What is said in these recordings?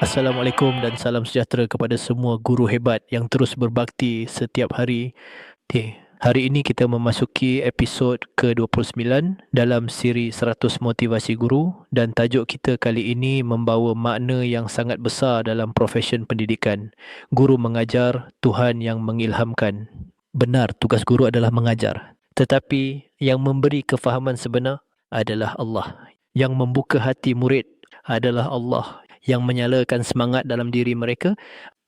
Assalamualaikum dan salam sejahtera kepada semua guru hebat yang terus berbakti setiap hari. Okay. Hari ini kita memasuki episod ke-29 dalam siri 100 motivasi guru dan tajuk kita kali ini membawa makna yang sangat besar dalam profession pendidikan. Guru mengajar, Tuhan yang mengilhamkan. Benar, tugas guru adalah mengajar. Tetapi yang memberi kefahaman sebenar adalah Allah. Yang membuka hati murid adalah Allah yang menyalakan semangat dalam diri mereka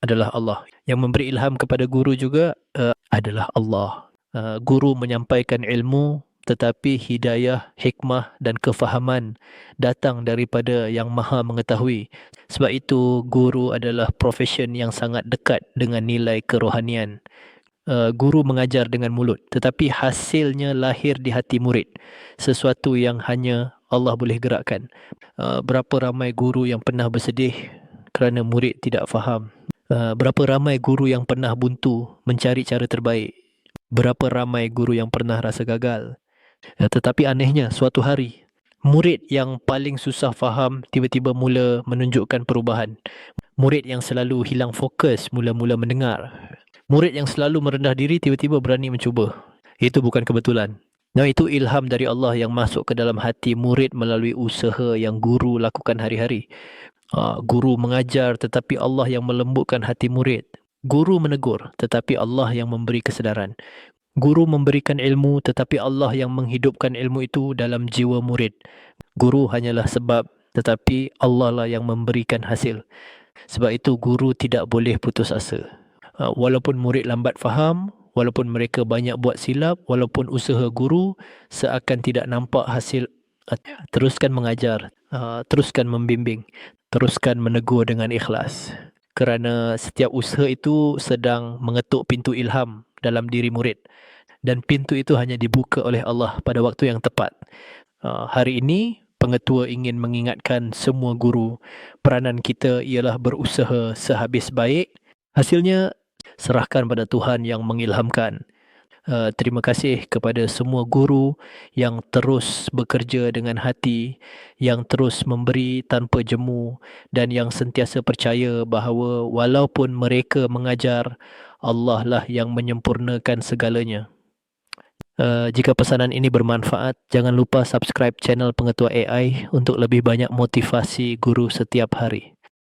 adalah Allah. Yang memberi ilham kepada guru juga uh, adalah Allah. Uh, guru menyampaikan ilmu tetapi hidayah, hikmah dan kefahaman datang daripada yang maha mengetahui. Sebab itu guru adalah profession yang sangat dekat dengan nilai kerohanian. Uh, guru mengajar dengan mulut tetapi hasilnya lahir di hati murid. Sesuatu yang hanya Allah boleh gerakkan. Uh, berapa ramai guru yang pernah bersedih kerana murid tidak faham. Uh, berapa ramai guru yang pernah buntu mencari cara terbaik. Berapa ramai guru yang pernah rasa gagal. Uh, tetapi anehnya suatu hari murid yang paling susah faham tiba-tiba mula menunjukkan perubahan. Murid yang selalu hilang fokus mula-mula mendengar. Murid yang selalu merendah diri tiba-tiba berani mencuba. Itu bukan kebetulan. Nah itu ilham dari Allah yang masuk ke dalam hati murid melalui usaha yang guru lakukan hari-hari. Uh, guru mengajar tetapi Allah yang melembutkan hati murid. Guru menegur tetapi Allah yang memberi kesedaran. Guru memberikan ilmu tetapi Allah yang menghidupkan ilmu itu dalam jiwa murid. Guru hanyalah sebab tetapi Allah lah yang memberikan hasil. Sebab itu guru tidak boleh putus asa. Uh, walaupun murid lambat faham, walaupun mereka banyak buat silap, walaupun usaha guru seakan tidak nampak hasil, uh, teruskan mengajar, uh, teruskan membimbing, teruskan menegur dengan ikhlas. Kerana setiap usaha itu sedang mengetuk pintu ilham dalam diri murid. Dan pintu itu hanya dibuka oleh Allah pada waktu yang tepat. Uh, hari ini, pengetua ingin mengingatkan semua guru peranan kita ialah berusaha sehabis baik. Hasilnya serahkan pada Tuhan yang mengilhamkan. Uh, terima kasih kepada semua guru yang terus bekerja dengan hati, yang terus memberi tanpa jemu dan yang sentiasa percaya bahawa walaupun mereka mengajar, Allah lah yang menyempurnakan segalanya. Uh, jika pesanan ini bermanfaat, jangan lupa subscribe channel Pengetua AI untuk lebih banyak motivasi guru setiap hari.